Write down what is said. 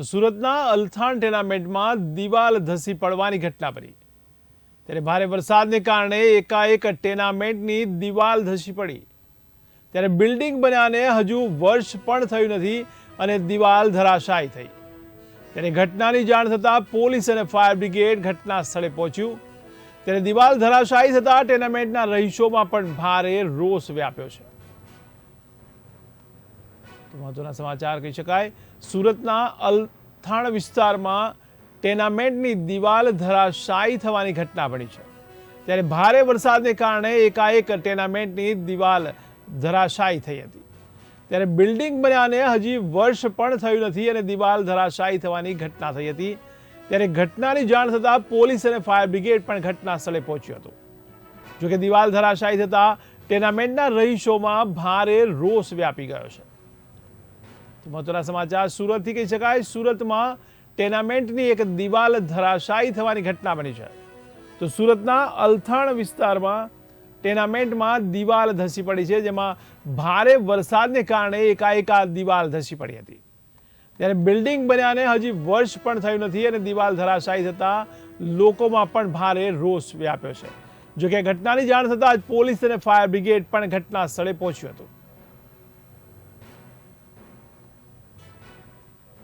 તો સુરતના અલથાણ ટેનામેન્ટમાં દિવાલ ધસી પડવાની ઘટના બની. ત્યારે ભારે વરસાદને કારણે એકાએક ટેનામેન્ટની દિવાલ ધસી પડી. ત્યારે બિલ્ડિંગ બન્યાને હજુ વર્ષ પણ થયું નથી અને દિવાલ ધરાશાયી થઈ. ત્યારે ઘટનાની જાણ થતાં પોલીસ અને ફાયર બ્રિગેડ ઘટના સ્થળે પહોંચ્યું. ત્યારે દિવાલ ધરાશાયી થતાં ટેનામેન્ટના રહીશોમાં પણ ભારે રોષ વ્યાપ્યો છે. મહત્વના સમાચાર કહી શકાય. સુરતના અલથાણ વિસ્તારમાં ટેનામેન્ટની દિવાલ ધરાશાયી થવાની ઘટના બની છે. ત્યારે ભારે વરસાદને કારણે એકાએક ટેનામેન્ટની દિવાલ ધરાશાયી થઈ હતી. ત્યારે બિલ્ડિંગ બન્યાને હજી વર્ષ પણ થયું નથી અને દિવાલ ધરાશાયી થવાની ઘટના થઈ હતી. ત્યારે ઘટનાની જાણ થતાં પોલીસ અને ફાયર બ્રિગેડ પણ ઘટના સ્થળે પહોંચ્યું હતું. જોકે દિવાલ ધરાશાયી થતાં ટેનામેન્ટના રહીશોમાં ભારે રોષ વ્યાપી ગયો છે. મહત્વના સમાચાર, સુરતથી કહી શકાય, સુરતમાં ટેનામેન્ટની એક દિવાલ ધરાશાયી થવાની ઘટના બની છે. તો સુરતના અલથાણ વિસ્તારમાં ટેનામેન્ટમાં દિવાલ ધસી પડી છે, જેમાં ભારે વરસાદને કારણે એકાએક આ દિવાલ ધસી પડી હતી. ત્યારે બિલ્ડિંગ બન્યાને હજી વર્ષ પણ થયું નથી અને દિવાલ ધરાશાયી થતાં લોકોમાં પણ ભારે રોષ વ્યાપ્યો છે. જોકે ઘટનાની જાણ થતાં જ પોલીસ અને ફાયર બ્રિગેડ પણ ઘટના સ્થળે પહોંચ્યું હતું.